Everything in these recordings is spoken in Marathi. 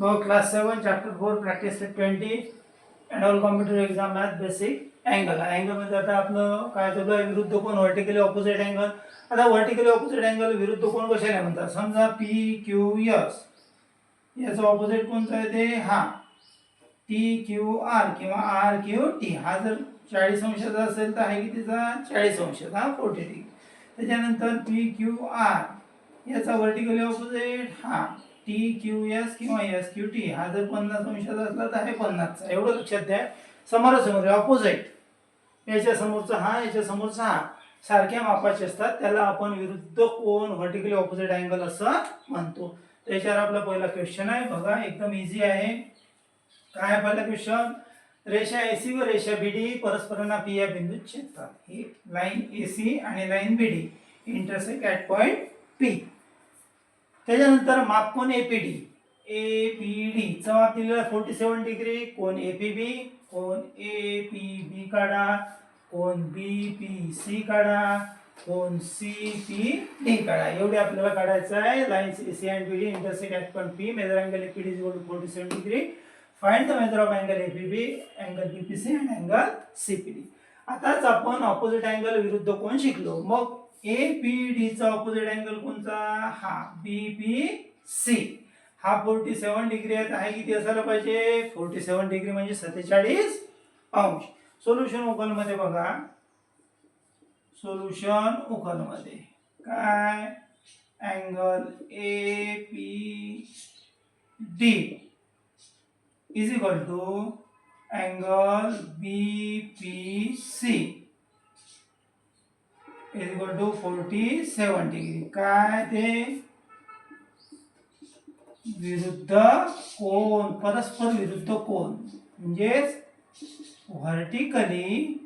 मग class 7, chapter 4, practice set 20, and all computer exam math basic angle अँगलमध्ये आता आपलं काय चालू आहे? विरुद्ध कोण व्हर्टिकली ऑपोजिट अँगल आता व्हर्टिकली ऑपोजिट अँगल विरुद्ध कोण कशाला म्हणतात? समजा पी क्यू यस याचं ऑपोजिट कोणतं आहे ते? हा. टी क्यू आर किंवा आर क्यू टी हा जर चाळीस अंशाचा असेल तर आहे कितीचा चाळीस अंशाचा हा फोर्टी डिग्री त्याच्यानंतर पी क्यू आर याचा व्हर्टिकली ऑपोजिट हा. टी क्यू एस किंवा एस क्यू टी हा जर पन्नास अंशाचा असला तर आहे पन्नासचा. एवढं लक्षात द्या. समोरासमोर ऑपोजिट याच्या समोरचा हा याच्या समोरचा हा. सारख्या मापाचे असतात. त्याला आपण विरुद्ध कोण व्हर्टिकली ऑपोजिट अँगल असं म्हणतो. त्याच्यावर आपला पहिला क्वेश्चन आहे. बघा एकदम इझी आहे. काय आहे पहिला क्वेश्चन रेषा ए सी व रेषा बी डी परस्परांना पी या बिंदूत छेदतात. ही लाईन ए सी आणि line B D intersect at point P त्याच्यानंतर माप कोण? एपीडी ए पी डी चा माप दिलेला फोर्टी सेवन डिग्री कोण? ए पी बी कोण? ए पी बी काढा. कोण? बी पी सी काढा. कोण? सी पी डी काढा. एवढे आपल्याला काढायचं आहे. Lines A C and B D intersect at point P measure angle A P D forty seven degree find the measure of angle A P B angle B P C and angle C P D आताच आपण ऑपोजिट अँगल विरुद्ध कोण शिकलो? मग ए पी डीचा ऑपोजिट अँगल कोणता? हा बी पी सी हा फोर्टी सेवन डिग्री आहे तर आहे किती असायला पाहिजे? फोर्टी सेवन डिग्री म्हणजे सत्तेचाळीस अंश. सोल्युशन उकलमध्ये बघा. सोल्युशन उकलमध्ये. काय? Angle A P D is equal to angle B P C is equal to forty seven degree काय ते? विरुद्ध कोण परस्पर विरुद्ध कोण म्हणजेच व्हर्टिकली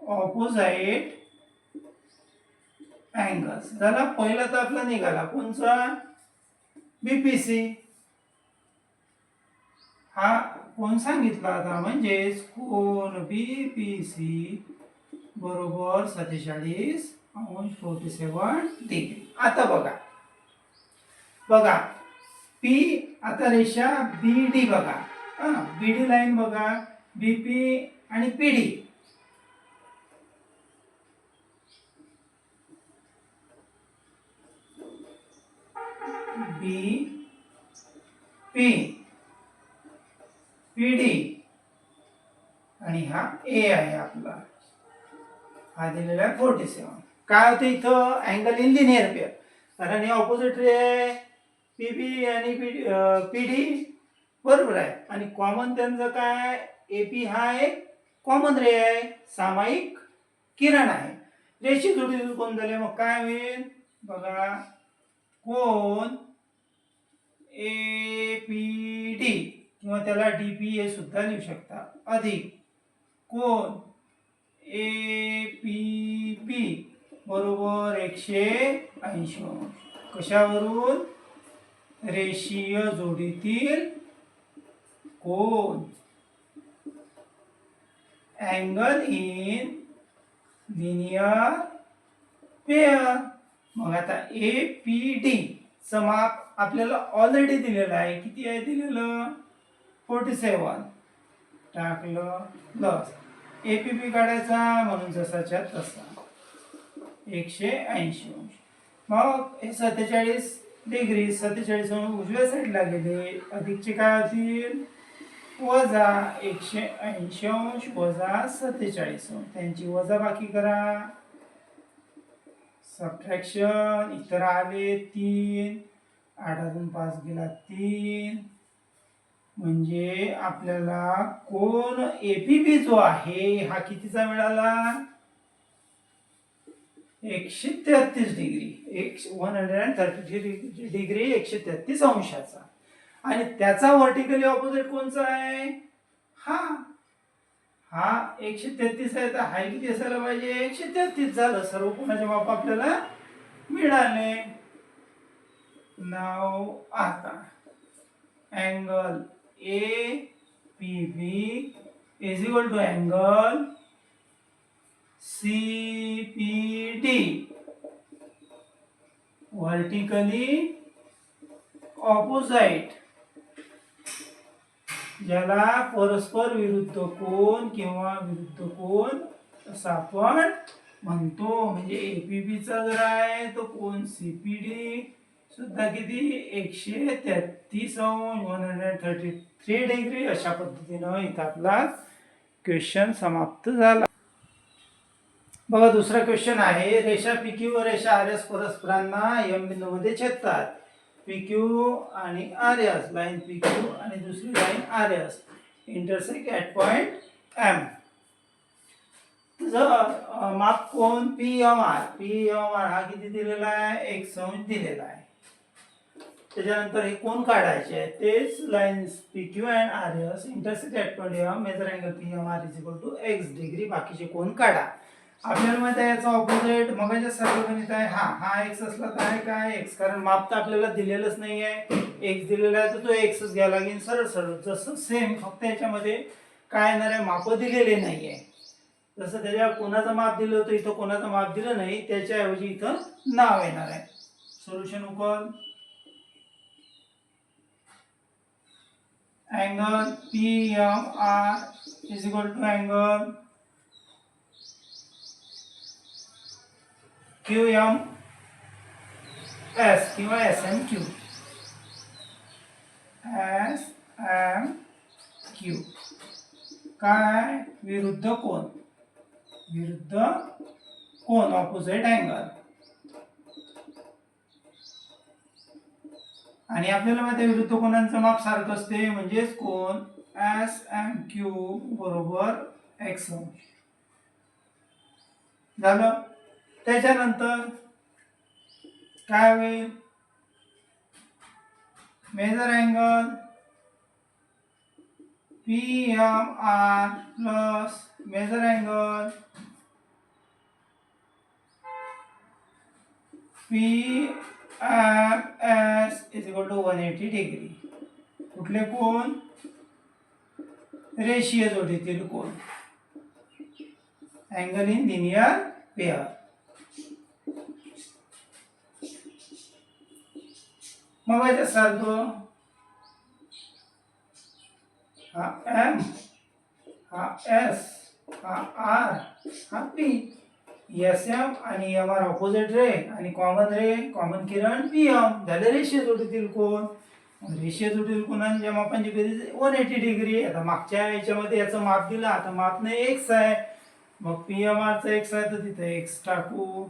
ऑपोजाईट अँगल्स झाला पहिला तर आपला निघाला. कोणचा? बीपीसी हा कोण सांगितला आता म्हणजेच कोण बीपीसी बरोबर सत्तेचाळीस अंश फोर्टी सेवन डिग्री आता बघा. बघा. पी आता रेषा बी डी बघा. हा बी डी लाईन बघा. बी पी आणि P D B P P D आणि हा ए आहे आपला. हा दिलेला आहे फोर्टी सेवन. काय होतं इथं? अँगल इन लिनियर पेअर कारण हे ऑपोजिट रे आहे पी बी आणि पी पी डी बरोबर आहे. आणि कॉमन त्यांचं काय ए पी हा एक कॉमन रे आहे. सामायिक किरण आहे. रेशी जोडी कोण झाले. मग काय होईल? बघा. कोण ए पी डी किंवा त्याला डी पी ए सुद्धा लिहू शकता. अधिक. कोण ए पी पी बरोबर एकशे ऐंशी. अंश कशावरून? रेषीय जोडीतील कोण अँगल इन लिनियर पेअर. मग आता ए पी डी चं माप आपल्याला ऑलरेडी दिलेलं आहे. किती आहे दिलेलं? Forty seven. टाकलं. प्लस ए पी पी काढायचा म्हणून जसाच्या तसा. एकशे ऐंशी अंश. मग हे सत्तेचाळीस डिग्री सत्तेचाळीस अंश उजव्या साईडला गेले. अधिकचे काय होतील? वजा एकशे ऐंशी अंश वजा सत्तेचाळीस अंश. त्यांची वजा बाकी करा. सबट्रॅक्शन इतर आले तीन. आठ अजून पाच गेला तीन. म्हणजे आपल्याला कोण एपीबी जो आहे हा कितीचा मिळाला? एकशे तेहतीस डिग्री. एक one hundred and thirty degree एकशे तेहतीस अंशाचा. आणि त्याचा व्हर्टिकली ऑपोजिट कोणचा आहे? हा. हा एकशे तेहतीस आहे तर हाय किती असायला पाहिजे? एकशे तेहतीस झालं. सर्व कोणाचे बाप आपल्याला मिळाले. नाव आता. Angle A P B is equal to angle C P D vertically opposite ज्याला परस्पर विरुद्ध कोण किंवा विरुद्ध कोण असं आपण म्हणतो. म्हणजे एपीबीचा जर आहे तो कोण सी पी डी सुद्धा किती? एकशे तेहतीस अंश one hundred thirty three degree अशा पद्धतीनं इथं आपला क्वेश्चन समाप्त झाला. बघा दुसरा क्वेश्चन आहे. रेषा पी क्यू व रेषा आर एस परस्परांना एम बिंदूमध्ये छेदतात. पी क्यू आणि R S line P Q आणि दुसरी line R S intersect at point M तुझं माप कोण? P M R P M R हा किती दिलेला आहे? एक अंश दिलेला आहे. त्याच्यानंतर हे कोण काढायचे तेच lines P Q and R S intersect at M measure angle P M R is equal to X degree बाकीचे कोण काढा? आपल्याला माहिती आहे याचा ऑपोजिट मगाच्या सर्व गणित आहे. हा हा एक्स असला तर आहे काय एक्स कारण माप तर आपल्याला दिलेलंच नाही आहे एक्स दिलेला आहे तर तो एक्सच घ्यावा लागेल. सरळ सरळ. जसं सेम फक्त याच्यामध्ये काय येणार आहे? माप दिलेले नाही आहे जसं त्याच्या कोणाचं माप दिलं होतं इथं कोणाचं माप दिलं नाही त्याच्याऐवजी इथं नाव येणार आहे. सोल्युशन उकल. Angle P M R is equal to angle Q M S किंवा S M Q S M Q काय? विरुद्ध कोण विरुद्ध कोण ऑपोजिट अँगल आणि आपल्याला माहिती आहे विरुद्ध कोणांचं माप सारखं असते? म्हणजेच कोण? एस एम क्यू बरोबर एक्स झालं? त्याच्यानंतर काय होईल? Measure angle P M R plus measure angle P is equal to one eighty degree कुठले कोण? रेषीय जोडीतील कोण? अँगल इन लिनियर पेअर मग याच्यासारखं हा एम हा एस हा आर हा पी एस एम आणि एम आर ऑपोजिट रे आणि कॉमन रे कॉमन किरण पी एम झाले रेषीय जोडीतील कोण रेषीय जोडीतील कोणांच्या मापांची बेरीज वन एटी डिग्री आता मागच्या याच्यामध्ये याचं माप दिलं आता माप नाही एक्स आहे. मग पी एम आरचा एक्स आहे तर तिथे एक्स टाकू.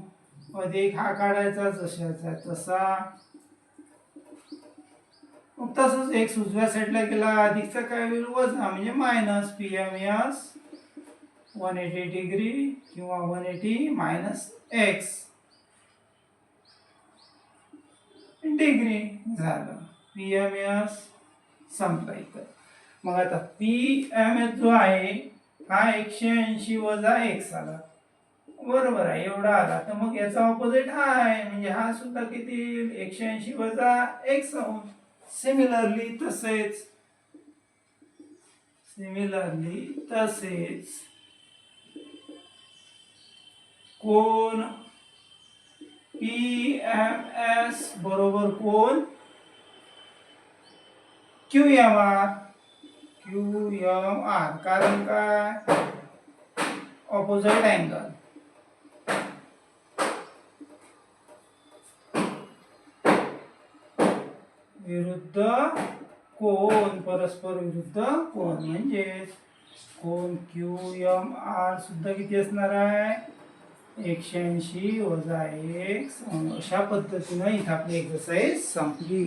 अधिक हा काढायचा जशाचा तसा. मग तसंच एक्स उजव्या साईडला गेला. अधिकचा काय होईल? वजा म्हणजे minus P M S one eighty degree किंवा one eighty minus X degree झालं. पी एम एस संपला इथं. मग आता पी एम एस जो आहे हा एकशे ऐंशी वजा एक्स आला. बरोबर आहे एवढा आला. तर मग याचा ऑपोजिट हा आहे म्हणजे हा सुद्धा किती? एकशे ऐंशी वजा एक्स सिमिलरली तसेच. सिमिलरली तसेच. कोण? पी एम एस बरोबर कोण? Q M R Q M R कारण काय? ऑपोजिट अँगल विरुद्ध कोण? परस्पर विरुद्ध कोण? म्हणजे कोण? क्यू एम आर सुद्धा किती असणार आहे? एकशे ऐंशी वजा एक अशा पद्धतीनं इथं आपली एक्सरसाइज संपली.